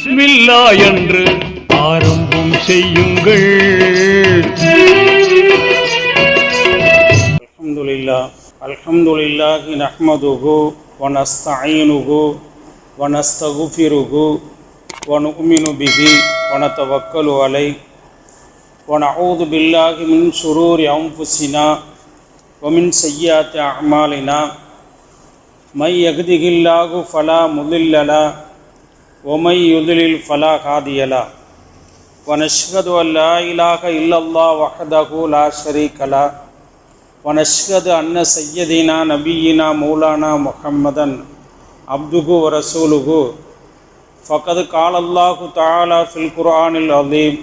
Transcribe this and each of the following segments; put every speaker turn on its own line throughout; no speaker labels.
பிஸ்மில்லா என்று ஆரம்பம் செய்யுங்கள்
الحمد لله الحمد لله نحمده ونستعينه ونستغفره ونؤمن به ونتوكل عليه ونعوذ بالله من شرور أنفسنا ومن سيئات أعمالنا من يهده الله فلا مضل له ومن يضلل فلا هادي له ونشهد أن لا إله إلا الله وحده لا شريك له ونشهد أن سيدنا نبينا مولانا محمدا عبده ورسوله فقد قال الله تعالى في القرآن العظيم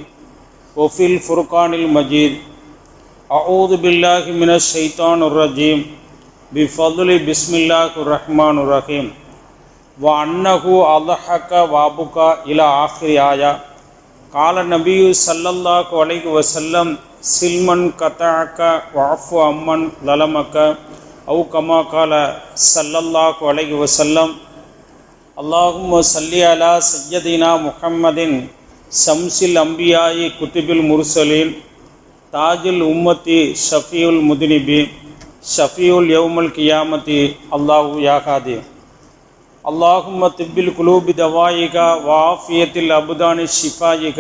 وفي الفرقان المجيد أعوذ بالله من الشيطان الرجيم بفضل بسم الله الرحمن الرحيم வன்னஹு அலஹக வாபுகா இலா ஆஹ்ரி ஆயா கால நபியு சல்லல்லாஹு அலைகு வசல்லம் சில்மன் கத்தாக்க வாஃபு அம்மன் லலமக்க அவு கமா கால சல்லல்லாஹு அலைகு வசல்லம் அல்லாஹும் சல்லி அலா சையதினா முஹம்மதின் ஷம்சில் அம்பியாயி குத்துபில் முர்சலின் தாஜுல் உம்மத்தி ஷஃபியுல் முதினிபி ஷஃபியுல் யவுமுல் கியாமத்தி அல்லாஹு யாகாதி اللهم طب القلوب دوائك وعافية الأبدان شفائك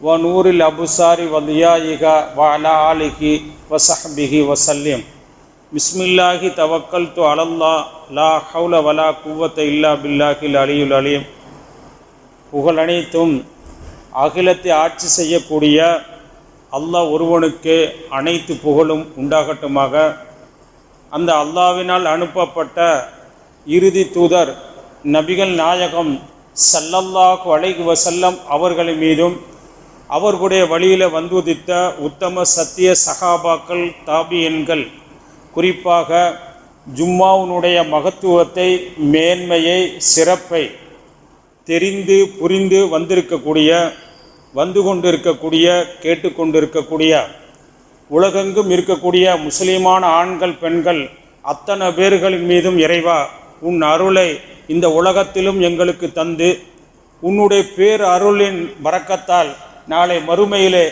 ونور الأبصار وضيائك وعلى آله وصحبه وسلم بسم الله توكلت على الله لا حول ولا قوة إلا بالله العلي العليم புகழ் அனைத்தும் அகிலத்தை ஆட்சி செய்யக்கூடிய அல்லாஹ் ஒருவனுக்கு அனைத்து புகழும் உண்டாகட்டுமாக அந்த அல்லாவினால் அனுப்பப்பட்ட இறுதி தூதர் நபிகள் நாயகம் சல்லல்லாஹ் அலைஹி வசல்லம் அவர்கள் மீதும் அவர்களுடைய வழியில் வந்துதித்த உத்தம சத்திய சகாபாக்கள் தாபியன்கள் குறிப்பாக ஜும்மாவுனுடைய மகத்துவத்தை மேன்மையை சிறப்பை தெரிந்து புரிந்து வந்திருக்கக்கூடிய வந்து கொண்டிருக்கக்கூடிய கேட்டுக்கொண்டிருக்கக்கூடிய உலகெங்கும் இருக்கக்கூடிய முஸ்லீமான ஆண்கள் பெண்கள் அத்தனை பேர்களின் மீதும் இறைவா உன் அருளை இந்த உலகத்திலும் எங்களுக்கு தந்து உன்னுடைய பேர் அருளின் வரக்கத்தால் நாளை மறுமையிலே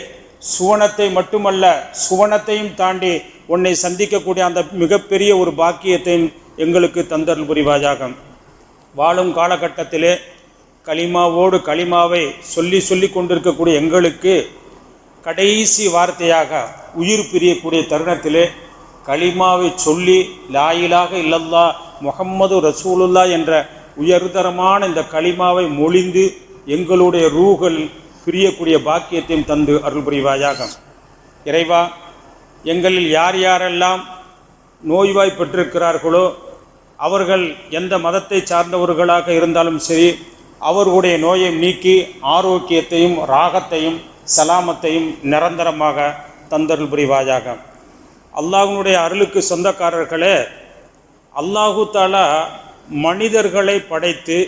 சுவனத்தை மட்டுமல்ல சுவனத்தையும் தாண்டி உன்னை சந்திக்கக்கூடிய அந்த மிகப்பெரிய ஒரு பாக்கியத்தையும் எங்களுக்கு தந்தருள் புரிவாஜாகம் வாழும் காலகட்டத்திலே களிமாவோடு களிமாவை சொல்லி சொல்லி கொண்டிருக்கக்கூடிய எங்களுக்கு கடைசி வார்த்தையாக உயிர் பிரியக்கூடிய தருணத்திலே களிமாவை சொல்லி லாயிலாக இல்லல்லா முகம்மது ரசூலுல்லா என்ற உயர்தரமான இந்த களிமாவை மொழிந்து எங்களுடைய ரூகள் பிரியக்கூடிய பாக்கியத்தையும் தந்து அருள் புரிவாயாக. இறைவா எங்களில் யார் யாரெல்லாம் நோய்வாய் பெற்றிருக்கிறார்களோ அவர்கள் எந்த மதத்தை சார்ந்தவர்களாக இருந்தாலும் சரி அவர்களுடைய நோயை நீக்கி ஆரோக்கியத்தையும் ராகத்தையும் சலாமத்தையும் நிரந்தரமாக தந்தருள் புரிவாயாக. அல்லாஹனுடைய அருளுக்கு சொந்தக்காரர்களே அல்லாஹு தாலா மனிதர்களை படைத்து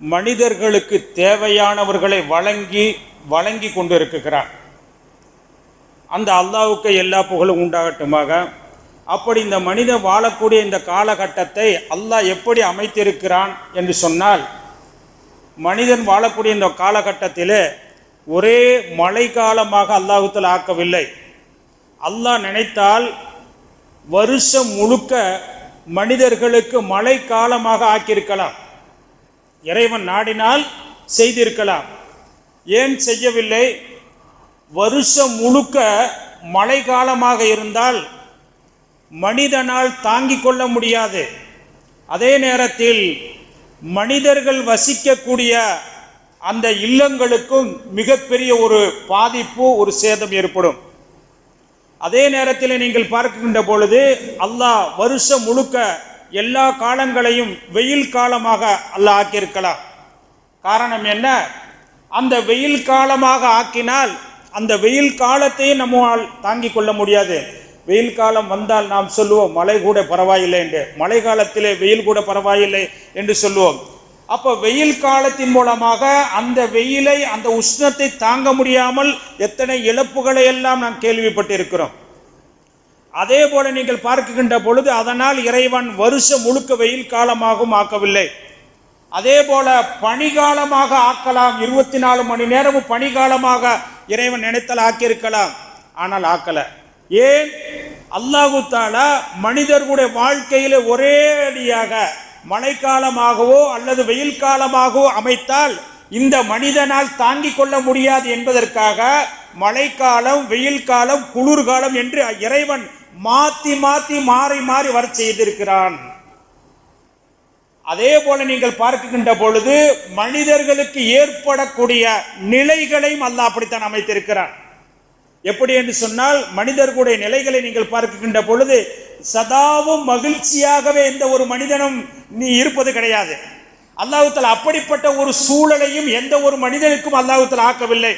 மனிதர்களுக்கு தேவையானவர்களை வழங்கி வழங்கி கொண்டிருக்கிறான் அந்த அல்லாவுக்கு எல்லா புகழும் உண்டாகட்டுமாக. அப்படி இந்த மனிதன் வாழக்கூடிய இந்த காலகட்டத்தை அல்லாஹ் எப்படி அமைத்திருக்கிறான் என்று சொன்னால் மனிதன் வாழக்கூடிய இந்த காலகட்டத்திலே ஒரே மழை காலமாக அல்லாஹுத்தில் ஆக்கவில்லை. அல்லாஹ் நினைத்தால் வருஷம் முழுக்க மனிதர்களுக்கு மழை காலமாக ஆக்கியிருக்கலாம். இறைவன் நாடினால் செய்திருக்கலாம். ஏன் செய்யவில்லை? வருஷம் முழுக்க மழை காலமாக இருந்தால் மனிதனால் தாங்கிக் கொள்ள முடியாது. அதே நேரத்தில் மனிதர்கள் வசிக்கக்கூடிய அந்த இல்லங்களுக்கும் மிகப்பெரிய ஒரு பாதிப்பு ஒரு சேதம் ஏற்படும். அதே நேரத்தில் நீங்கள் பார்க்கின்ற பொழுது அல்லாஹ் வருஷம் முழுக்க எல்லா காலங்களையும் வெயில் காலமாக அல்லாஹ் ஆக்கியிருக்கலாம். காரணம் என்ன? அந்த வெயில் காலமாக ஆக்கினால் அந்த வெயில் காலத்தையும் நம்மால் தாங்கிக் கொள்ள முடியாது. வெயில் காலம் வந்தால் நாம் சொல்லுவோம் மழை கூட பரவாயில்லை என்று. மழை காலத்திலே வெயில் கூட பரவாயில்லை என்று சொல்லுவோம். அப்போ வெயில் காலத்தின் மூலமாக அந்த வெயிலை அந்த உஷ்ணத்தை தாங்க முடியாமல் எத்தனை இழப்புகளை எல்லாம் நாம் கேள்விப்பட்டிருக்கிறோம். அதே போல நீங்கள் பார்க்கின்ற பொழுது அதனால் இறைவன் வருஷம் முழுக்க வெயில் காலமாகவும் ஆக்கவில்லை. அதே போல பனிகாலமாக ஆக்கலாம் இருபத்தி நாலு மணி நேரமும் பனிகாலமாக இறைவன் நினைத்தல் ஆக்கியிருக்கலாம். ஆனால் ஆக்கல. ஏன்? அல்லாஹு தாலா மனிதர்களுடைய வாழ்க்கையில ஒரே அடியாக மழைக்காலமாகவோ அல்லது வெயில் காலமாகவோ அமைத்தால் இந்த மனிதனால் தாங்கிக் கொள்ள முடியாது என்பதற்காக மழைக்காலம் வெயில் காலம் குளிர்காலம் என்று இறைவன் மாத்தி மாத்தி மாறி மாறி வர செய்திருக்கிறான். அதே போல நீங்கள் பார்க்கின்ற பொழுது மனிதர்களுக்கு ஏற்படக்கூடிய நிலைகளையும் அல்லாஹ் அப்படித்தான் அமைத்திருக்கிறான். எப்படி என்று சொன்னால் மனிதர்களுடைய நிலைகளை நீங்கள் பார்க்கின்ற பொழுது சதாவும் மகிழ்ச்சியாகவே எந்த ஒரு மனிதனும் நீ இருப்பது கிடையாது. அல்லாஹுத்தல் அப்படிப்பட்ட ஒரு சூழலையும் எந்த ஒரு மனிதனுக்கும் அல்லாஹுத்தல் ஆக்கவில்லை.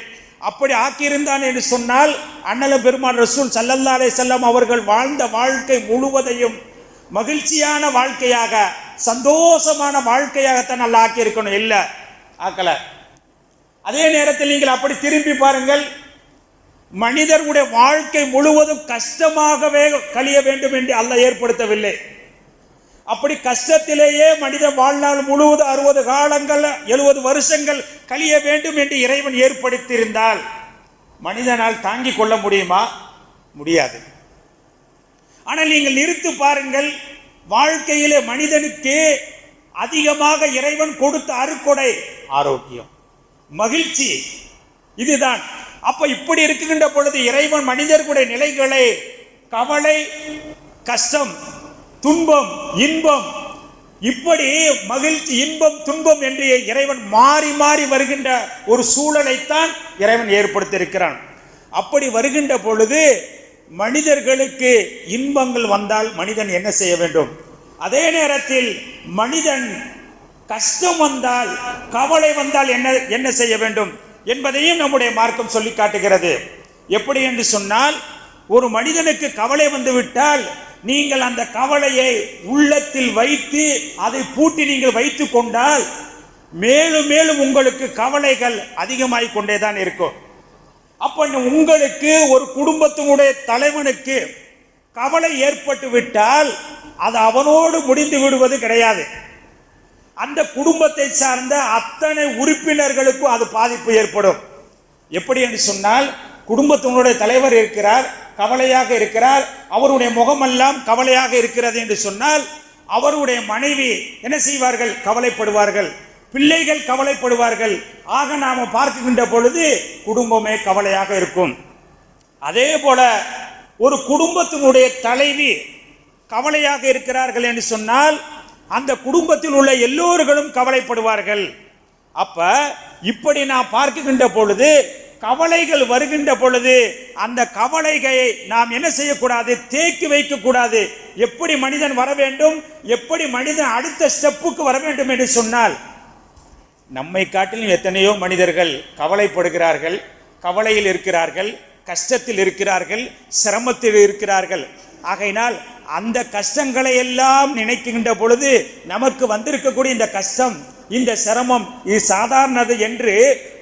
அப்படி ஆக்கியிருந்தான் என்று சொன்னால் அண்ணல பெருமான் ரசூல் சல்லல்லா அலே செல்லம் அவர்கள் வாழ்ந்த வாழ்க்கை முழுவதையும் மகிழ்ச்சியான வாழ்க்கையாக சந்தோஷமான வாழ்க்கையாகத்தான் நல்லா ஆக்கியிருக்கணும். இல்லை ஆக்கல. அதே நேரத்தில் நீங்கள் அப்படி திரும்பி பாருங்கள் மனிதர்களுடைய வாழ்க்கை முழுவதும் கஷ்டமாகவே கழிய வேண்டும் என்று அல்ல ஏற்படுத்தவில்லை. அப்படி கஷ்டத்திலேயே மனித வாழ்நாள் முழுவதும் அறுபது காலங்கள் எழுபது வருஷங்கள் கழிய வேண்டும் என்று இறைவன் ஏற்படுத்தியிருந்தால் மனிதனால் தாங்கிக் கொள்ள முடியுமா? முடியாது. ஆனால் நீங்கள் நிறுத்து பாருங்கள் வாழ்க்கையிலே மனிதனுக்கு அதிகமாக இறைவன் கொடுத்த அருக்கொடை ஆரோக்கியம் மகிழ்ச்சி இதுதான். அப்ப இப்படி இருக்குகின்ற பொழுது இறைவன் மனிதர்களுடைய நிலைகளை கவலை கஷ்டம் துன்பம் இன்பம் இப்படி மகிழ்ச்சி இன்பம் துன்பம் என்று இறைவன் மாறி மாறி வருகின்ற ஒரு சூழலைத்தான் இறைவன் ஏற்படுத்தியிருக்கிறான். அப்படி வருகின்ற பொழுது மனிதர்களுக்கு இன்பங்கள் வந்தால் மனிதன் என்ன செய்ய வேண்டும்? அதே நேரத்தில் மனிதன் கஷ்டம் வந்தால் கவலை வந்தால் என்ன என்ன செய்ய வேண்டும்? என்பதையும் நம்முடைய மார்க்கம் சொல்லி காட்டுகிறது. எப்படி என்று சொன்னால் ஒரு மனிதனுக்கு கவலை வந்துவிட்டால் நீங்கள் அந்த கவலையை உள்ளத்தில் வைத்து அதை பூட்டி நீங்கள் வைத்து கொண்டால் மேலும் மேலும் உங்களுக்கு கவலைகள் அதிகமாகிக் கொண்டேதான் இருக்கும். அப்போ உங்களுக்கு ஒரு குடும்பத்தினுடைய தலைவனுக்கு கவலை ஏற்பட்டு விட்டால் அது அவனோடு முடிந்து விடுவது கிடையாது. அந்த குடும்பத்தை சார்ந்த அத்தனை உறுப்பினர்களுக்கும் அது பாதிப்பு ஏற்படும். எப்படி என்று சொன்னால் குடும்பத்தினுடைய தலைவர் இருக்கிறார் கவலையாக இருக்கிறார் அவருடைய முகமெல்லாம் கவலையாக இருக்கிறது என்று சொன்னால் அவருடைய மனைவி என்ன செய்வார்கள்? கவலைப்படுவார்கள். பிள்ளைகள் கவலைப்படுவார்கள். ஆக நாம பார்க்கின்ற பொழுது குடும்பமே கவலையாக இருக்கும். அதே போல ஒரு குடும்பத்தினுடைய தலைவி கவலையாக இருக்கிறார்கள் என்று சொன்னால் அந்த குடும்பத்தில் உள்ள எல்லோர்களும் கவலைப்படுவார்கள். அப்ப இப்படி நான் பார்க்கின்ற பொழுது கவலைகள் வருகின்ற பொழுது அந்த கவலைகளை நாம் என்ன செய்யக்கூடாது? தேக்கி வைக்க கூடாது எப்படி மனிதன் வர வேண்டும்? எப்படி மனிதன் அடுத்த ஸ்டெப்புக்கு வர வேண்டும் என்று சொன்னால் நம்மை காட்டிலும் எத்தனையோ மனிதர்கள் கவலைப்படுகிறார்கள் கவலையில் இருக்கிறார்கள் கஷ்டத்தில் இருக்கிறார்கள் சிரமத்தில் இருக்கிறார்கள். ஆகையினால் அந்த கஷ்டங்களை எல்லாம் நினைக்கின்ற பொழுது நமக்கு வந்திருக்கக்கூடிய இந்த கஷ்டம் இந்த சிரமம் இது சாதாரணது என்று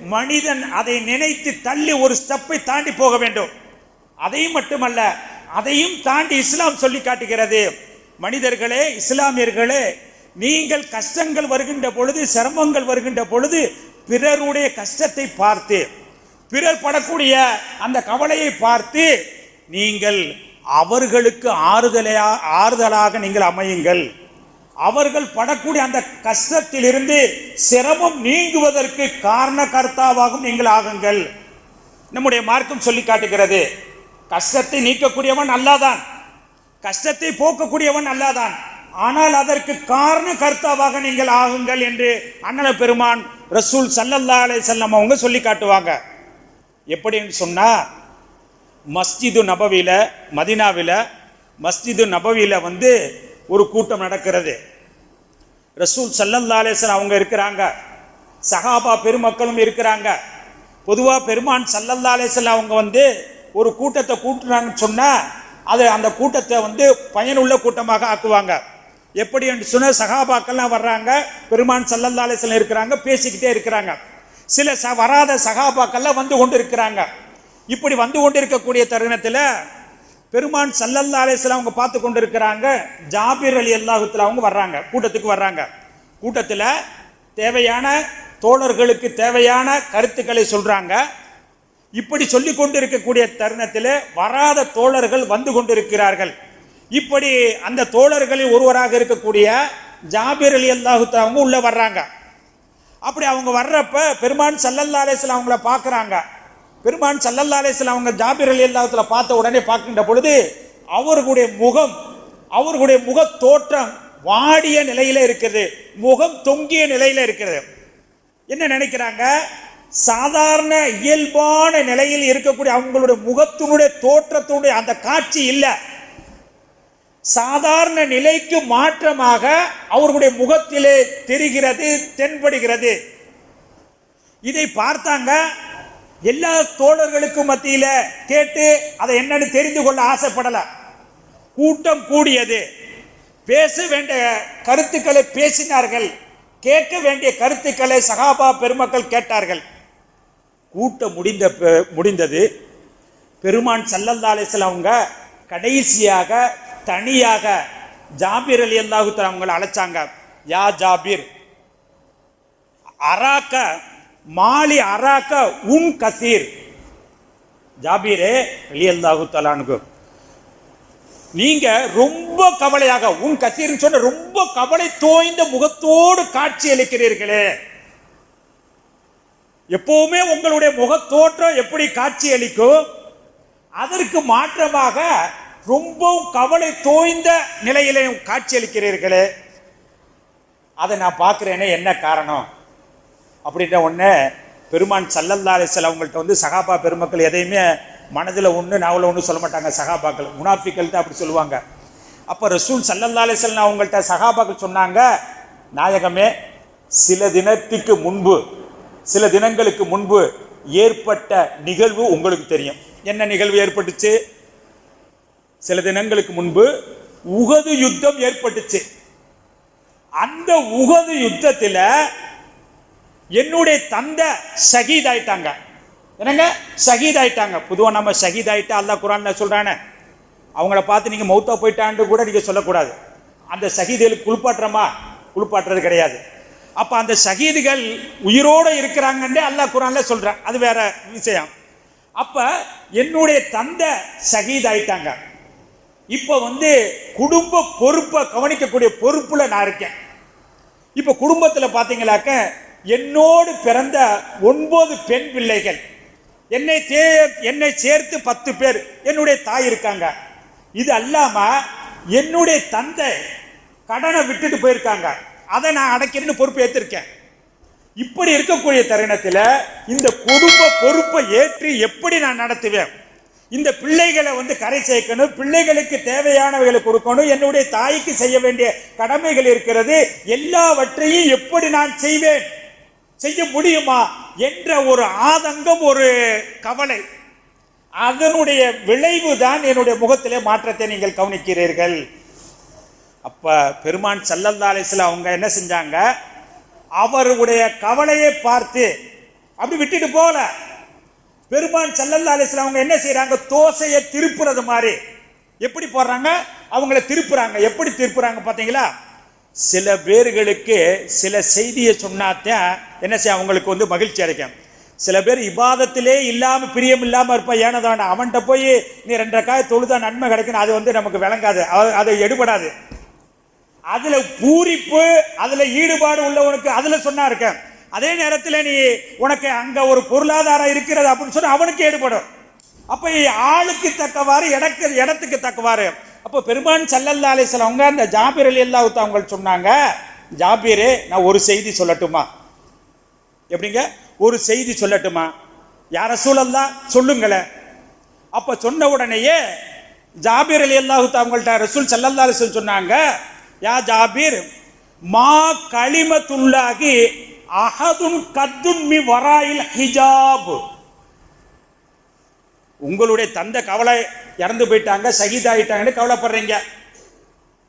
மனிதன் அதை நினைத்து தள்ளி ஒரு ஸ்டெப்பை தாண்டி போக வேண்டும். அதையும் மட்டுமல்ல அதையும் தாண்டி இஸ்லாம் சொல்லி காட்டுகிறது. மனிதர்களே இஸ்லாமியர்களே நீங்கள் கஷ்டங்கள் வருகின்ற பொழுது சிரமங்கள் வருகின்ற பொழுது பிறருடைய கஷ்டத்தை பார்த்து பிறர் படக்கூடிய அந்த கவலையை பார்த்து நீங்கள் அவர்களுக்கு ஆறுதலையா ஆறுதலாக நீங்கள் அமையுங்கள். அவர்கள் படக்கூடிய அந்த கஷ்டத்திலிருந்து சிரமம் நீங்குவதற்கு காரண கர்த்தாவாகவும் நீங்கள் ஆகுங்கள். நம்முடைய மார்க்கம் சொல்லி காட்டுகிறது கஷ்டத்தை நீக்கக்கூடியவன் அல்லாதான் கஷ்டத்தை போக்கக்கூடியவன் அல்லாதான் ஆனால் அதற்கு காரண கர்த்தாவாக நீங்கள் ஆகுங்கள் என்று அண்ணன பெருமான் ரசூல் சல்லல்லா அலை செல்லம் அவங்க சொல்லி காட்டுவாங்க. எப்படின்னு சொன்னா மஸ்ஜிது நபவியில் மதினாவில் மஸ்ஜிது நபவியில் வந்து ஒரு கூட்டம் நடக்கிறது. ரசூல் சல்லல்லா அலேசன் அவங்க இருக்கிறாங்க. சஹாபா பெருமக்களும் இருக்கிறாங்க. பொதுவாக பெருமான் சல்லல்லா அலேசன் அவங்க வந்து ஒரு கூட்டத்தை கூட்டுறாங்கன்னு சொன்னால் அது அந்த கூட்டத்தை வந்து பயனுள்ள கூட்டமாக ஆக்குவாங்க. எப்படி என்று சொன்னால் சகாபாக்கள்லாம் வர்றாங்க பெருமான் சல்லல்லா அலேசன் இருக்கிறாங்க பேசிக்கிட்டே இருக்கிறாங்க. சில ச வராத சகாபாக்கள்லாம் வந்து கொண்டு இருக்கிறாங்க. இப்படி வந்து கொண்டு இருக்கக்கூடிய தருணத்தில் பெருமான் சல்லல்லா அலிஸ்லாம் அவங்க பார்த்து கொண்டு இருக்கிறாங்க ஜாபிர் அலி அல்லாஹுத்தில் அவங்க வர்றாங்க கூட்டத்துக்கு வர்றாங்க. கூட்டத்தில் தேவையான தோழர்களுக்கு தேவையான கருத்துக்களை சொல்கிறாங்க இப்படி சொல்லி கொண்டிருக்கக்கூடிய தருணத்தில் வராத தோழர்கள் வந்து கொண்டிருக்கிறார்கள். இப்படி அந்த தோழர்களில் ஒருவராக இருக்கக்கூடிய ஜாபிர் அலி அல்லாஹு அவங்க உள்ளே வர்றாங்க. அப்படி அவங்க வர்றப்ப பெருமான் சல்லல்லா அலிஸ்லாம் அவங்கள பார்க்குறாங்க. பெருமான் சல்லல்லா அலிஸ்லாம் அவங்க ஜாபிர் அலி அல்லாஹத்துல பார்த்த உடனே பார்க்கின்ற பொழுது அவர்களுடைய முகம் அவர்களுடைய முக தோற்றம் வாடிய நிலையில இருக்குது. முகம் தொங்கிய நிலையில இருக்கிறது என்ன நினைக்கிறாங்க? சாதாரண இயல்பான நிலையில் இருக்கக்கூடிய அவங்களுடைய முகத்தினுடைய தோற்றத்தினுடைய அந்த காட்சி இல்லை. சாதாரண நிலைக்கு மாற்றமாக அவர்களுடைய முகத்திலே தெரிகிறது தென்படுகிறது. இதை பார்த்தாங்க எல்லா தோழர்களுக்கும் மத்தியில கேட்டு அதை என்னன்னு தெரிந்து கொள்ள ஆசைப்படல. கூட்டம் கூடியது. பேச வேண்டிய கருத்துக்களை பேசினார்கள். கேட்க வேண்டிய கருத்துக்களை சகாபா பெருமக்கள் கேட்டார்கள். கூட்டம் முடிந்த முடிந்தது. பெருமான் சல்லல்லா அலிஸ்லாம் அவங்க கடைசியாக தனியாக ஜாபீர் அலி அல்லாஹு அவங்களை அழைச்சாங்க. யா ஜாபீர் அராக்க மாலி அராக்க உன் கசீர். ஜாபீரே அலி தலானுக்கு நீங்க ரொம்ப கவலையாக உன் கசீர்னு சொன்ன ரொம்ப கவலை தோய்ந்த முகத்தோடு காட்சி அளிக்கிறீர்களே. எப்பவுமே உங்களுடைய முகத்தோற்றம் எப்படி காட்சி அளிக்கும்? அதற்கு மாற்றமாக ரொம்பவும் கவலை தோய்ந்த நிலையிலையும் காட்சி அளிக்கிறீர்களே. அதை நான் பார்க்குறேனே என்ன காரணம்? அப்படின்ற உடனே பெருமான் சல்லல்லா அவங்கள்ட்ட வந்து சகாபா பெருமக்கள் எதையுமே மனதில் ஒன்று நாவலில் ஒன்று சொல்ல மாட்டாங்க சகாபாக்கள். முனாஃபிக்கள் தான் அப்படி சொல்லுவாங்க. அப்போ ரசூல் சல்லல்லா அவங்கள்ட்ட சகாபாக்கள் சொன்னாங்க நாயகமே சில தினத்துக்கு முன்பு சில தினங்களுக்கு முன்பு ஏற்பட்ட நிகழ்வு உங்களுக்கு தெரியும். என்ன நிகழ்வு ஏற்பட்டுச்சு? சில தினங்களுக்கு முன்பு உகது யுத்தம் ஏற்பட்டுச்சு. அந்த உகது யுத்தத்தில் என்னுடைய தந்தை சகித் ஆயிட்டாங்க என்னங்க? சகித் ஆயிட்டாங்க பொதுவாக நம்ம சகித் ஆயிட்டா அல்லாஹ் குரான்ல சொல்றானே. அவங்கள பார்த்து நீங்கள் மௌத்தா போயிட்டான்னு கூட நீங்கள் சொல்லக்கூடாது. அந்த ஷஹீதுகளுக்கு குளிப்பாட்டுறமா? குளிப்பாட்டுறது கிடையாது. அப்போ அந்த சகிதுகள் உயிரோட இருக்கிறாங்கன்றே அல்லாஹ் குரான்ல சொல்கிறேன் அது வேற விஷயம். அப்போ என்னுடைய தந்தை சகித் ஆயிட்டாங்க இப்போ வந்து குடும்ப பொறுப்பை கவனிக்கக்கூடிய பொறுப்பில் நான் இருக்கேன். இப்போ குடும்பத்தில் பார்த்தீங்களாக்க என்னோடு பிறந்த ஒன்பது பெண் பிள்ளைகள். என்னை தே என்னை சேர்த்து பத்து பேர். என்னுடைய தாய் இருக்காங்க. இது அல்லாமல் என்னுடைய தந்தை கடனை விட்டுட்டு போயிருக்காங்க. அதை நான் அடைக்கிறேன்னு பொறுப்பு ஏற்றிருக்கேன் இப்படி இருக்கக்கூடிய தருணத்தில் இந்த குடும்ப பொறுப்பை ஏற்று எப்படி நான் நடத்துவேன்? இந்த பிள்ளைகளை வந்து கரை சேர்க்கணும் பிள்ளைகளுக்கு தேவையானவைகளை கொடுக்கணும் என்னுடைய தாய்க்கு செய்ய வேண்டிய கடமைகள் இருக்கிறது எல்லாவற்றையும் எப்படி நான் செய்வேன்? செய்ய முடியுமா என்ற ஒரு ஆதங்கம் ஒரு கவலை. அதனுடைய விளைவு தான் என்னுடைய முகத்திலே மாற்றத்தை நீங்கள் கவனிக்கிறீர்கள். அப்ப பெருமான் சல்லல்லா அவங்க என்ன செஞ்சாங்க? அவருடைய கவலையை பார்த்து அப்படி விட்டுட்டு போகல. பெருமான் சல்லல்லா அவங்க என்ன செய்யறாங்க தோசையை திருப்புறது மாதிரி. எப்படி போடுறாங்க? அவங்கள திருப்புறாங்க. எப்படி திருப்புறாங்க பார்த்தீங்களா? சில பேர்களுக்கு சில செய்தியை சொன்னாத்தான் என்ன செய்ய அவங்களுக்கு வந்து மகிழ்ச்சி அடைக்கும் சில பேர் இபாதத்திலே இல்லாமல் பிரியம் இல்லாமல் இருப்பா ஏனதான அவன்கிட்ட போய் நீ ரெண்டரை காய் தொழுதா நன்மை கிடைக்கும் அது வந்து நமக்கு விளங்காது. அது- அது எடுபடாது. அதில் பூரிப்பு அதில் ஈடுபாடு உள்ளவனுக்கு அதில் சொன்னா இருக்கேன் அதே நேரத்தில் நீ உனக்கு அங்கே ஒரு பொருளாதாரம் இருக்கிறது அப்படின்னு சொன்னால் அவனுக்கு ஈடுபடும் அப்போ ஆளுக்கு தக்கவாறு இடக்கு இடத்துக்கு தக்கவாறு. அப்போ பெருமான் சல்லல்லா அலிஸ்லாம் அவங்க அந்த ஜாபீர் அலி அல்லா அவங்க சொன்னாங்க ஜாபீரே நான் ஒரு செய்தி சொல்லட்டுமா? எப்படிங்க? ஒரு செய்தி சொல்லட்டுமா? யார சூழல்லா சொல்லுங்களேன் அப்போ சொன்ன உடனேயே ஜாபீர் அலி அல்லாஹு அவங்கள்ட்ட ரசூல் சல்லல்லா அலிஸ்லம் சொன்னாங்க யா ஜாபீர் மா களிமத்துள்ளாகி அஹதுன் கத்துன் மி வராயில் ஹிஜாப். உங்களுடைய தந்தை கவலை இறந்து போயிட்டாங்க சகிதாயிட்டாங்கன்னு கவலைப்படுறீங்க.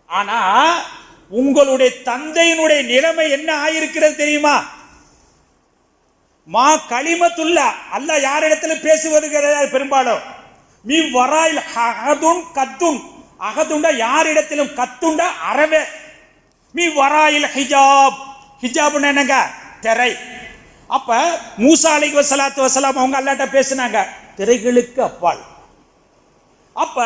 ஆனா உங்களுடைய தந்தையினுடைய நிலைமை என்ன ஆயிருக்கிறது தெரியுமா? மா களிமத்துள்ள அல்ல யாரிடத்துல பேசுவது கிடையாது பெரும்பாலும். மீ வராயில் அகதுன் கத்துன். அகதுண்ட யாரிடத்திலும் கத்துண்ட அறவே. மீ வராயில் ஹிஜாப். ஹிஜாப்னு என்னங்க? திரை. அப்ப மூசா அலைஹி வசலாத்து வசலாம் அவங்க அல்லாட்ட பேசுனாங்க. திரைகளுக்கு அப்பால். அப்ப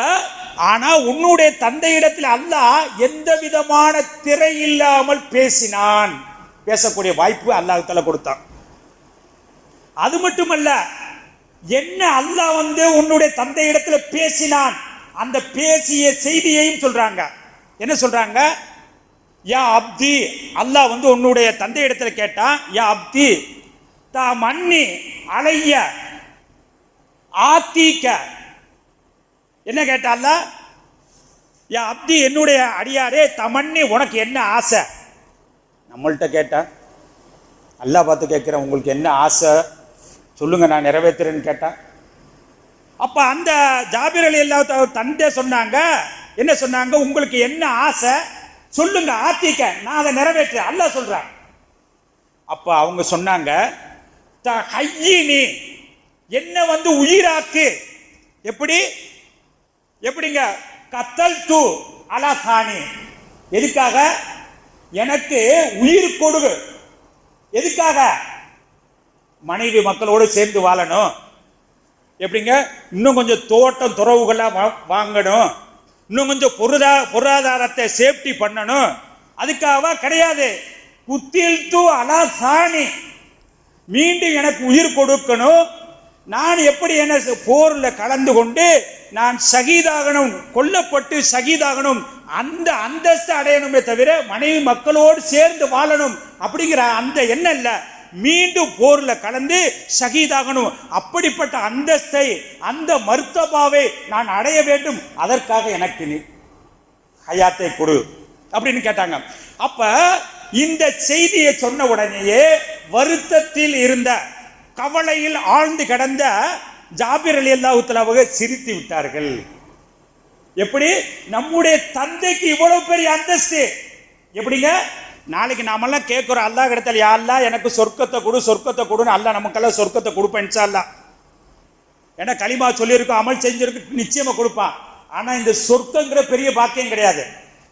ஆனா உன்னுடைய தந்தையிடத்தில் அல்லாஹ் எந்த விதமான திரை இல்லாமல் பேசினான். பேசக்கூடிய வாய்ப்பு அல்லாஹ் கொடுத்தான். அது மட்டுமல்ல என்ன அல்லாஹ் வந்து உன்னுடைய தந்தையிடத்துல பேசினான் அந்த பேசிய செய்தியையும் சொல்றாங்க. என்ன சொல்றாங்க? யா அப்தி அல்லாஹ் வந்து உன்னுடைய தந்தையிடத்துல கேட்டான் யா அப்தி தா மன்னி அலைய ஆத்திக. என்ன கேட்டால? யா அப்தி என்னுடைய அடியாரே தமன்னி உனக்கு என்ன ஆசை? நம்மள்கிட்ட கேட்டேன் அல்லாஹ் பார்த்து கேட்குறேன் உங்களுக்கு என்ன ஆசை? சொல்லுங்க நான் நிறைவேற்றுறேன்னு கேட்டேன் அப்போ அந்த ஜாபிர் அலி அல்லா தந்தை சொன்னாங்க. என்ன சொன்னாங்க? உங்களுக்கு என்ன ஆசை? சொல்லுங்க ஆத்திக்க நான் அதை நிறைவேற்றுறேன். அல்ல சொல்கிறேன் அப்போ அவங்க சொன்னாங்க த ஹையினி என்ன வந்து உயிராக்கு? எப்படி? எப்படிங்க? கத்தல் தூ அலாசானி எதுக்காக? எனக்கு உயிர் கொடுகு எதுக்காக? மனைவி மக்களோடு சேர்ந்து வாழணும். எப்படிங்க? இன்னும் கொஞ்சம் தோட்டம் துறவுகளாக வாங்கணும். இன்னும் கொஞ்சம் பொருளா பொருளாதாரத்தை சேஃப்டி பண்ணணும். அதுக்காக கிடையாது. குத்தில் தூ அலா சாணி. மீண்டும் எனக்கு உயிர் கொடுக்கணும். நான் எப்படி என்ன போரில் கலந்து கொண்டு நான் ஷகீதாகணும் கொல்லப்பட்டு ஷகீதாகணும் அந்த அந்தஸ்து அடையணுமே தவிர மனைவி மக்களோடு சேர்ந்து வாழணும் அப்படிங்கிற அந்த எண்ணம் இல்லை. மீண்டும் போர்ல கலந்து ஷகீதாகணும் அப்படிப்பட்ட அந்தஸ்தை அந்த மருத்துவாவை நான் அடைய வேண்டும். அதற்காக எனக்கு நீ ஹயாத்தை கொடு அப்படின்னு கேட்டாங்க. அப்ப இந்த செய்தியை சொன்ன உடனேயே வருத்தத்தில் இருந்த கவலையில் ஆழ்ந்து கிடந்த ஜாபிர் அலி அல்லாஹுத்தலாவக சிரித்து விட்டார்கள். எப்படி? நம்முடைய தந்தைக்கு இவ்வளவு பெரிய அந்தஸ்து. எப்படிங்க? நாளைக்கு நாமெல்லாம் கேட்குறோம் அல்லாஹ் இடத்துல யா எனக்கு சொர்க்கத்தை கொடு சொர்க்கத்தை கொடுன்னு அல்லாஹ் நமக்கெல்லாம் சொர்க்கத்தை கொடுப்பேன் அல்லா ஏன்னா களிமா சொல்லியிருக்கோம் அமல் செஞ்சிருக்கு நிச்சயமாக கொடுப்பான். ஆனால் இந்த சொர்க்கங்கிற பெரிய பாக்கியம் கிடையாது.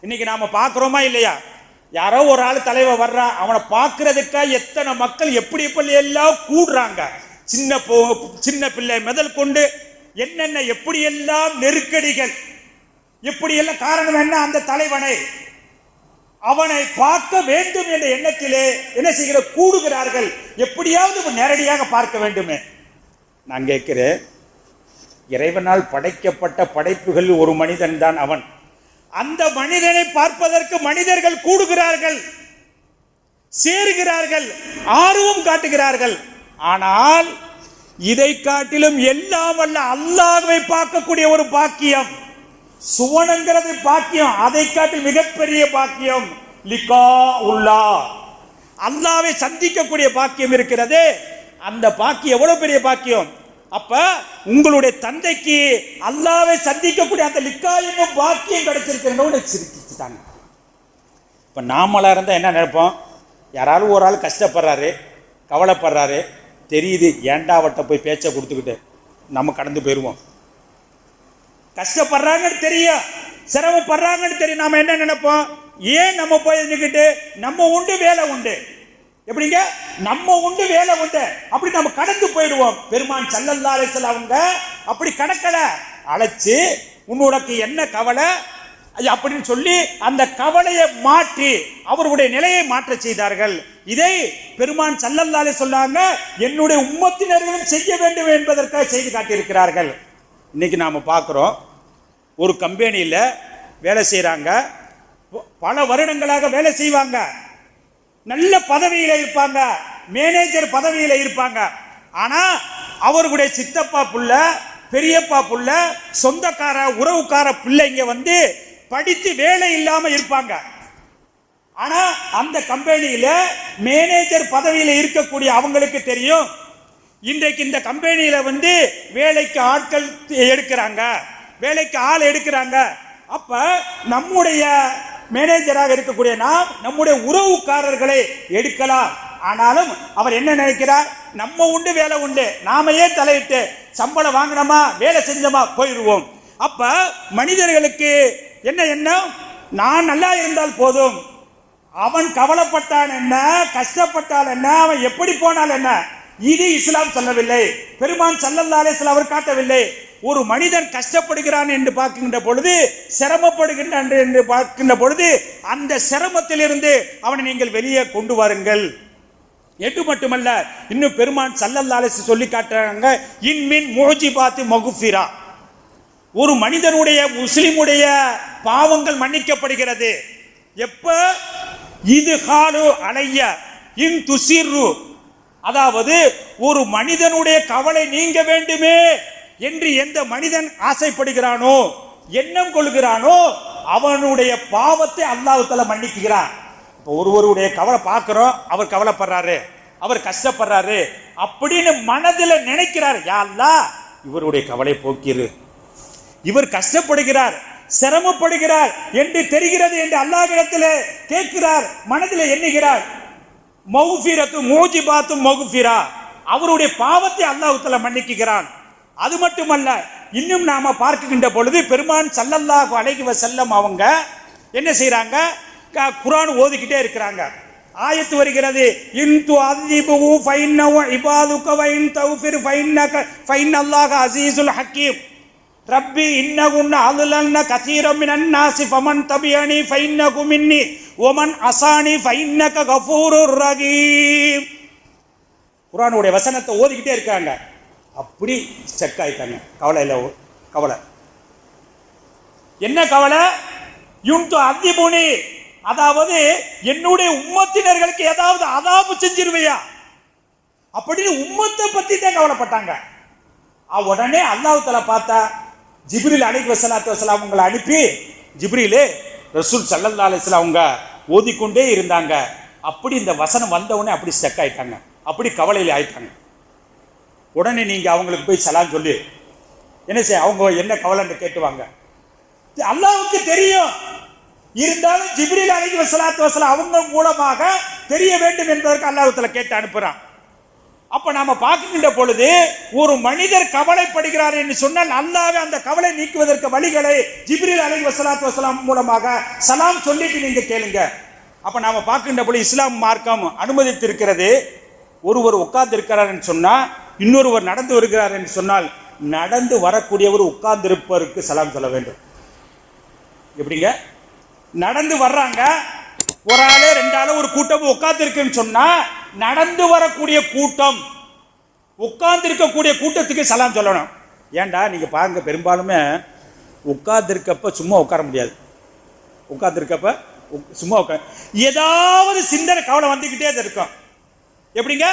இன்னைக்கு நாம் பார்க்குறோமா இல்லையா? யாரோ ஒரு ஆள் தலைவர் வர்றான் அவனை பார்க்கறதுக்காக எத்தனை மக்கள் எப்படி எப்படி எல்லாம் கூடுறாங்க. சின்ன போ சின்ன பிள்ளை முதல் கொண்டு என்னென்ன எப்படியெல்லாம் நெருக்கடிகள் எப்படியெல்லாம் காரணம் என்ன அந்த தலைவனை அவனை பார்க்க வேண்டும் என்ற எண்ணத்திலே என்ன செய்கிற கூடுகிறார்கள். எப்படியாவது நேரடியாக பார்க்க வேண்டுமே. நான் கேட்கிறேன் இறைவனால் படைக்கப்பட்ட படைப்புகளில் ஒரு மனிதன் தான் அவன். அந்த மனிதனை பார்ப்பதற்கு மனிதர்கள் கூடுகிறார்கள் சேருகிறார்கள் ஆர்வம் காட்டுகிறார்கள். ஆனால் இதை காட்டிலும் எல்லாம் வல்ல அல்லாஹ்வை பார்க்கக்கூடிய ஒரு பாக்கியம் சுவனங்கிறது பாக்கியம் அதை காட்டில் மிகப்பெரிய பாக்கியம் லிகா உல்லா அல்லாவை சந்திக்கக்கூடிய பாக்கியம் இருக்கிறதே. அந்த பாக்கியம் எவ்வளவு பெரிய பாக்கியம்? அப்ப உங்களுடைய தந்தைக்கு அல்லாவை சந்திக்கக்கூடிய அந்த லிக்கா என்னும் பாக்கியம் கிடைச்சிருக்கிறோட சிரிச்சுட்டாங்க. இப்ப நாமளா இருந்தால் என்ன நினைப்போம்? யாராலும் ஒரு ஆள் கஷ்டப்படுறாரு கவலைப்படுறாரு தெரியுது ஏன்டா அவட்ட போய் பேச்சை கொடுத்துக்கிட்டு நம்ம கடந்து போயிடுவோம் கஷ்டப்படுறாங்கன்னு தெரியும் சிரமப்படுறாங்கன்னு தெரியும் நாம என்ன நினைப்போம்? ஏன் நம்ம போய் இருந்துக்கிட்டு நம்ம உண்டு வேலை உண்டு. எப்படிங்க? நம்ம உண்டு வேலை உண்டு. அப்படி நம்ம கடந்து போயிடுவோம். பெருமான் சல்லல்லா அலைஹிஸ்ஸலாம் அவங்க அப்படி கடக்கல. அழைச்சு உன்னோடக்கு என்ன கவலை? அப்படின்னு சொல்லி அந்த கவலையை மாற்றி அவருடைய நிலையை மாற்ற செய்தார்கள். இதை பெருமான் சல்லல்லாலே சொன்னாங்க என்னுடைய உம்மத்தினர்களும் செய்ய வேண்டும் என்பதற்காக செய்து காட்டியிருக்கிறார்கள். இன்னைக்கு நாம பார்க்குறோம். ஒரு கம்பெனியில் வேலை செய்கிறாங்க பல வருடங்களாக வேலை செய்வாங்க. நல்ல பதவியில் இருப்பாங்க. மேனேஜர் பதவியில் இருப்பாங்க. ஆனா அவர்களுடைய சித்தப்பா புள்ள பெரியப்பா புள்ள சொந்தக்கார உறவுக்கார பிள்ளைங்க வந்து படித்து வேலை இல்லாம இருப்பாங்க. ஆனா அந்த கம்பெனியில மேனேஜர் பதவியில் இருக்கக்கூடிய அவங்களுக்கு தெரியும். இன்றைக்கு இந்த கம்பெனியில வந்து வேலைக்கு ஆட்கள் எடுக்கிறாங்க. வேலைக்கு ஆள் எடுக்கிறாங்க. அப்ப நம்முடைய மேனேஜராக இருக்கக்கூடிய நாம் நம்முடைய உறவுக்காரர்களை எடுக்கலாம். ஆனாலும் அவர் என்ன நினைக்கிறார்? நம்ம உண்டு வேலை உண்டு. நாமையே தலையிட்டு சம்பளம் வாங்கினோமா வேலை செஞ்சோமா போயிடுவோம். அப்ப மனிதர்களுக்கு என்ன என்ன நான் நல்லா இருந்தால் போதும். அவன் கவலைப்பட்டான் என்ன? கஷ்டப்பட்டால் என்ன? அவன் எப்படி போனால் என்ன? இது இஸ்லாம் சொல்லவில்லை. பெருமான் சல்லல்லாலே சில அவர் காட்டவில்லை. ஒரு மனிதன் கஷ்டப்படுகிறான் என்று பார்க்கின்ற பொழுது சிரமப்படுகின்றான் என்று பார்க்கின்ற பொழுது அந்த சிரமத்திலிருந்து அவனை நீங்கள் வெளியே கொண்டு வாருங்கள். என்று மட்டுமல்ல இன்னும் பெருமான் சல்லல்லா சொல்லி காட்டுறாங்க இன்மின் பார்த்து மகுஃபிரா. ஒரு மனிதனுடைய முஸ்லிமுடைய பாவங்கள் மன்னிக்கப்படுகிறது. எப்ப? இது ஹாலு அலைய இன் துசிர்ரு. அதாவது ஒரு மனிதனுடைய கவலை நீங்க வேண்டுமே என்று எந்த மனிதன் ஆசைப்படுகிறானோ எண்ணம் கொள்கிறானோ அவனுடைய பாவத்தை அல்லாஹ் மன்னிக்கிறான். இப்போ ஒருவருடைய கவலை பார்க்குறோம் அவர் கவலைப்படுறாரு அவர் கஷ்டப்படுறாரு அப்படின்னு மனதில் நினைக்கிறார். யா இவருடைய கவலை போக்கிரு. இவர் கஷ்டப்படுகிறார் சிரமப்படுகிறார் என்று தெரிகிறது என்று அல்லாஹிடத்தில் கேட்கிறார் மனதில் எண்ணுகிறார். மௌஃபிரத்து மோஜிபாத்து மௌஃபிரா அவருடைய பாவத்தை அல்லாஹ்வுத்தல மன்னிக்குகிறான் அது மட்டுமல்ல இன்னும் நாம பார்க்கின்ற பொழுது பெருமான் சல்லல்லாஹு அலைஹி செல்லம் அவங்க என்ன செய்கிறாங்க க- ஓதிக்கிட்டே இருக்கிறாங்க. ஆயத்து வருகிறது இன்து அதிபு ஃபைன்னஹு இபாதுக வைன் தௌஃபிர் ஃபைன்னக ஃபைன்னல்லாஹ அசீசுல் ஹக்கீம். ரப்பி இன்னகுன்ன அதுலன்ன கசீரம் மினன் நாசி ஃபமன் தபியனி ஃபைன்னகு மின்னி ஒமன் அசானி ஃபைன்னக கஃபூருர் ரகீம். குரானுடைய வசனத்தை ஓதிக்கிட்டே இருக்காங்க. அப்படி ஸ்டக் ஆயிட்டாங்க. கவலையில் கவலை. என்ன கவலை? யும்து அதிபுனி அதாவது என்னுடைய உம்மத்தினர்களுக்கு ஏதாவது அதாபு செஞ்சிருவையா? அப்படின்னு உம்மத்தை பத்தி தான் கவலைப்பட்டாங்க. உடனே அல்லாஹ் பார்த்தா ஜிப்ரில் அலைஹி வசலாத்து வசலாம் உங்களை அனுப்பி ஜிப்ரிலே ரசூல் சல்லல்லா அலைஹி அவங்க ஓதிக்கொண்டே இருந்தாங்க. அப்படி இந்த வசனம் வந்த உடனே அப்படி ஸ்டக் ஆயிட்டாங்க. அப்படி கவலையில் ஆயிட்டாங்க. உடனே நீங்கள் அவங்களுக்கு போய் சலாம் சொல்லி. என்ன செய்ய அவங்க என்ன கவலைன்னு கேட்டுவாங்க. அல்லாவுக்கு தெரியும். இருந்தாலும் ஜிப்ரில் அலைஹி வசலாத்து வசலா அவங்க மூலமாக தெரிய வேண்டும் என்பதற்கு அல்லாஹத்தில் கேட்டு அனுப்புகிறான் அப்போ நாம் பார்க்கின்ற பொழுது ஒரு மனிதர் கவலைப்படுகிறார் என்று சொன்னால் அல்லாவே அந்த கவலை நீக்குவதற்கு வழிகளை ஜிப்ரில் அலைஹி வசலாத் வசலாம் மூலமாக சலாம் சொல்லிட்டு நீங்கள் கேளுங்க. அப்போ நாம் பார்க்கின்ற பொழுது இஸ்லாம் மார்க்கம் அனுமதித்திருக்கிறது. ஒருவர் உட்கார்ந்து இருக்கிறார் சொன்னால் இன்னொருவர் நடந்து வருகிறார் என்று சொன்னால் நடந்து வரக்கூடியவர் உட்கார்ந்திருப்பவருக்கு சலாம் சொல்ல வேண்டும். எப்படிங்க? நடந்து வர்றாங்க ஒரு ஆளு ரெண்டு ஆளு ஒரு கூட்டம் உட்கார்ந்துருக்குன்னு சொன்னா நடந்து வரக்கூடிய கூட்டம் உட்கார்ந்து இருக்கக்கூடிய கூட்டத்துக்கு சலாம் சொல்லணும். ஏண்டா நீங்க பாருங்க பெரும்பாலுமே உட்கார்ந்துருக்கப்ப சும்மா உட்கார முடியாது. உட்கார்ந்துருக்கப்ப சும்மா உட்கார் ஏதாவது சிந்தனை கவலை வந்துக்கிட்டே தான் இருக்கும். எப்படிங்க?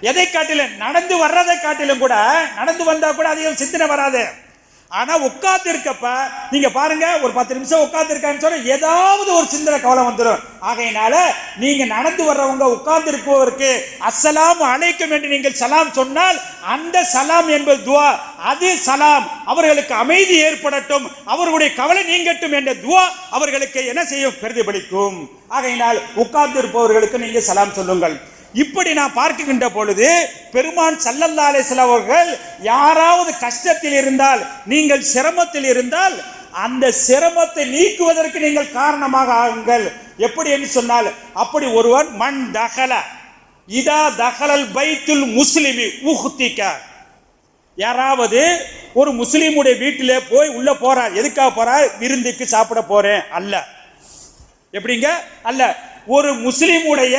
எதை காட்டிலும் நடந்து வர்றதை காட்டிலும் கூட நடந்து வந்தா கூட அதிகம் சிந்தனை வராது. ஆனா உட்கார்ந்து இருக்கப்ப நீங்க பாருங்க ஒரு பத்து நிமிஷம் உட்கார்ந்து இருக்கான்னு சொன்னா ஏதாவது ஒரு சிந்தனை கவலை வந்துடும் ஆகையினால நீங்க நடந்து வர்றவங்க உட்கார்ந்து இருப்பவருக்கு அசலாம் அழைக்கும் என்று நீங்கள் சலாம் சொன்னால் அந்த சலாம் என்பது துவா. அது சலாம். அவர்களுக்கு அமைதி ஏற்படட்டும். அவர்களுடைய கவலை நீங்கட்டும் என்ற துவா அவர்களுக்கு என்ன செய்யும்? பிரதிபலிக்கும். ஆகையினால் உட்கார்ந்து இருப்பவர்களுக்கு நீங்க சலாம் சொல்லுங்கள். இப்படி நான் பார்க்கின்ற பொழுது பெருமான் சல்லல்லா அலிஸ்லாம் அவர்கள் யாராவது கஷ்டத்தில் இருந்தால் நீங்கள் சிரமத்தில் இருந்தால் அந்த சிரமத்தை நீக்குவதற்கு நீங்கள் காரணமாக ஆகுங்கள். எப்படி என்று சொன்னால் அப்படி ஒருவன் மண் தகல இதா தகலல் பைத்துல் முஸ்லிமி உஹ்திக்க யாராவது ஒரு முஸ்லீமுடைய வீட்டிலே போய் உள்ள போறார் எதுக்காக போறார்? விருந்துக்கு சாப்பிட போறேன் அல்ல. எப்படிங்க? அல்ல. ஒரு முஸ்லீமுடைய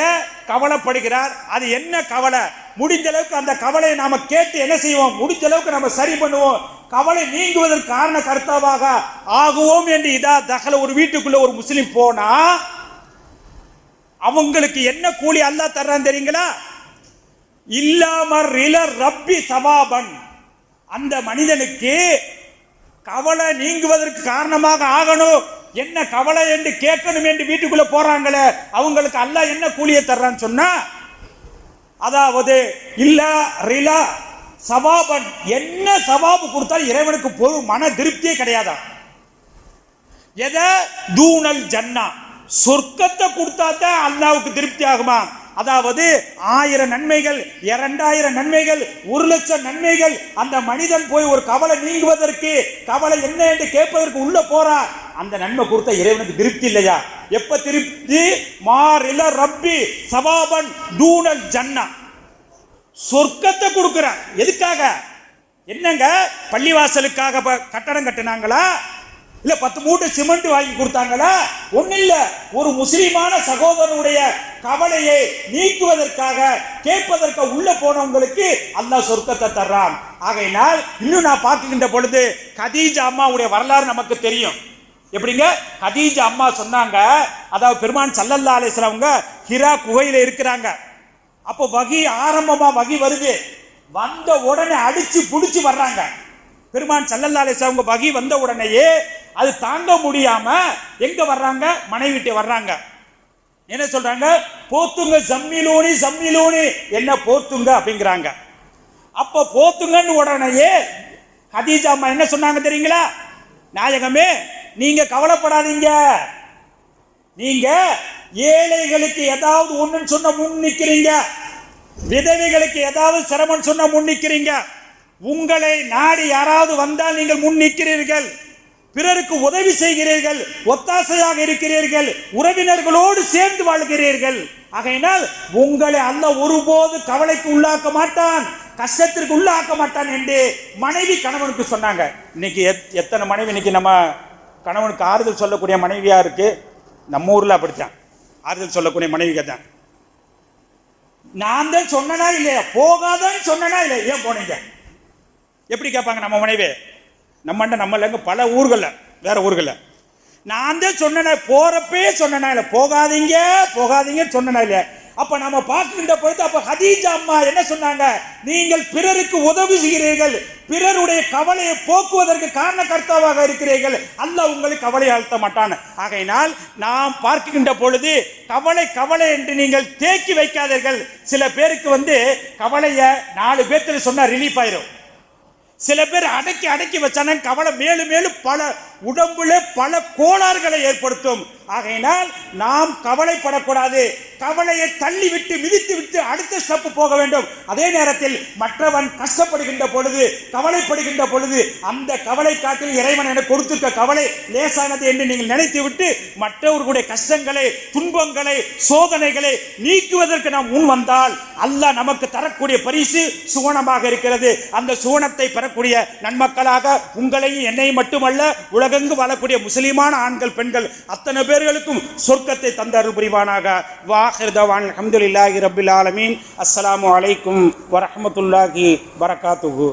கவலைப்படுகிறார். அது என்ன கவலை? முடிந்த அளவுக்கு அந்த கவலையை நாம கேட்டு என்ன செய்வோம்? முடிந்த அளவுக்கு நம்ம சரி பண்ணுவோம். கவலை நீங்குவதற்கு காரண கர்த்தாவாக ஆகுவோம் என்று இதா தகல ஒரு வீட்டுக்குள்ள ஒரு முஸ்லீம் போனா அவங்களுக்கு என்ன கூலி அல்லா தர்றான் தெரியுங்களா? இல்லாமல் ரில ரப்பி சவாபன். அந்த மனிதனுக்கு கவலை நீங்குவதற்கு காரணமாக ஆகணும். என்ன கவலை என்று கேட்கணும் என்று வீட்டுக்குள்ள போறாங்களே அவங்களுக்கு அல்லாஹ் என்ன கூலியை தர்றான்னு சொன்னா அதாவது இல்ல ரிலா சவாபன் என்ன சவாபு கொடுத்தாலும் இறைவனுக்கு பொருள் மன திருப்தியே கிடையாதா? எதை? தூணல் ஜன்னா. சொர்க்கத்தை கொடுத்தா தான் அல்லாவுக்கு திருப்தி ஆகுமா? அதாவது ஆயிரம் நன்மைகள் இரண்டாயிரம் நன்மைகள் ஒரு லட்சம் நன்மைகள். அந்த மனிதன் போய் ஒரு கவலை நீங்குவதற்கு கவலை என்ன என்று கேட்பதற்கு உள்ள போறார். அந்த நன்மை கொடுத்த இறைவனுக்கு திருப்தி இல்லையா? எப்ப திருப்தி? மாறில ரப்பி சவாபன் தூணல் ஜன்னா. சொர்க்கத்தை கொடுக்கிறான். எதுக்காக? என்னங்க? பள்ளிவாசலுக்காக கட்டடம் கட்டினாங்களா? இல்ல பத்து மூட்டை சிமெண்ட் வாங்கி கொடுத்தாங்களா? ஒண்ணு இல்ல ஒரு முஸ்லிமான சகோதரனுடைய கவலையை நீக்குவதற்காக கேட்பதற்கு உள்ள போனவங்களுக்கு அல்லாஹ் சொர்க்கத்தை தர்றான். ஆகையினால் இன்னும் நான் பார்த்துக்கின்ற பொழுது கதீஜா அம்மாவுடைய வரலாறு நமக்கு தெரியும். எப்படிங்க? கதீஜா அம்மா சொன்னாங்க அதாவது பெருமான் சல்லல்லா அலிஸ்லாமங்க ஹிரா குகையில இருக்கிறாங்க. அப்போ வகி ஆரம்பமா வகி வருது. வந்த உடனே அடிச்சு புடிச்சு வர்றாங்க. பெருமான் சல்லல்லாலே அவங்க பகி வந்த உடனேயே அது தாங்க முடியாம எங்க வர்றாங்க? மனைவிட்டு வர்றாங்க. என்ன சொல்றாங்க? போத்துங்க சம்மிலோனி ஜம்மிலூனி. என்ன போத்துங்க? அப்படிங்கிறாங்க. அப்ப போத்துங்கன்னு உடனேயே ஹதீஜா அம்மா என்ன சொன்னாங்க தெரியுங்களா? நாயகமே நீங்க கவலைப்படாதீங்க. நீங்க ஏழைகளுக்கு ஏதாவது ஒண்ணுன்னு சொன்ன முன் நிக்கிறீங்க. விதவைகளுக்கு ஏதாவது சிரமம் சொன்ன முன் நிக்கிறீங்க. உங்களை நாடி யாராவது வந்தால் நீங்கள் முன் நிற்கிறீர்கள். பிறருக்கு உதவி செய்கிறீர்கள் ஒத்தாசையாக இருக்கிறீர்கள் உறவினர்களோடு சேர்ந்து வாழ்கிறீர்கள். ஆகையினால் உங்களை அல்ல ஒருபோது கவலைக்கு உள்ளாக்க மாட்டான் கஷ்டத்திற்கு உள்ளாக்க மாட்டான் என்று மனைவி கணவனுக்கு சொன்னாங்க. இன்னைக்கு எத்- எத்தனை மனைவி இன்னைக்கு நம்ம கணவனுக்கு ஆறுதல் சொல்லக்கூடிய மனைவியா இருக்கு? நம்ம ஊர்ல அப்படித்தான். ஆறுதல் சொல்லக்கூடிய மனைவிக்கு தான் நான் தான் சொன்னனா இல்லையா? போகாதான்னு சொன்னனா இல்லையா? ஏன் போனீங்க? எப்படி கேட்பாங்க நம்ம மனைவி? நம்மண்ட நம்மளங்க பல ஊர்களில் வேற ஊர்களில். நான் தான் சொன்னேன் போறப்பே சொன்னனா இல்லை போகாதீங்க போகாதீங்கன்னு சொன்னனா இல்லை அப்ப நம்ம பார்க்கின்ற பொழுது அப்ப ஹதீஜா அம்மா என்ன சொன்னாங்க? நீங்கள் பிறருக்கு உதவி செய்கிறீர்கள். பிறருடைய கவலையை போக்குவதற்கு காரணகர்த்தாவாக இருக்கிறீர்கள். அல்ல உங்களை கவலை அழுத்த மாட்டான். ஆகையினால் நாம் பார்க்கின்ற பொழுது கவலை கவலை என்று நீங்கள் தேக்கி வைக்காதீர்கள். சில பேருக்கு வந்து கவலைய நாலு பேர்த்து சொன்னா ரிலீஃப் ஆயிரும். சில பேர் அடக்கி அடக்கி வச்சான கவலை மேலும் மேலும் பல உடம்புல பல கோளாறுகளை ஏற்படுத்தும். ஆகையினால் நாம் கவலைப்படக்கூடாது. கவலையை தள்ளிவிட்டு மிதித்து விட்டு அடுத்த ஸ்டெப் போக வேண்டும். அதே நேரத்தில் மற்றவன் கஷ்டப்படுகின்ற பொழுது கவலைப்படுகின்ற பொழுது அந்த கவலை காட்டில் இறைவன் என கொடுத்திருக்க கவலை லேசானது என்று நீங்கள் நினைத்து விட்டு மற்றவர்களுடைய கஷ்டங்களை துன்பங்களை சோதனைகளை நீக்குவதற்கு நாம் முன் வந்தால் அல்லாஹ் நமக்கு தரக்கூடிய பரிசு சுவனமாக இருக்கிறது. அந்த சுவனத்தை பெறக்கூடிய நன்மக்களாக உங்களையும் என்னையும் மட்டுமல்ல உலகெங்கு வாழக்கூடிய முஸ்லிமான ஆண்கள் பெண்கள் அத்தனை பேர் பேர்களுக்கும் சொர்க்கத்தை தந்த புரிவானாக. வாஹிர்தவான் அஹமதுல்லாஹி ரபுல் ஆலமீன். அஸ்ஸலாமு வலைக்கும் வரமத்துல்லாஹி வரகாத்துகு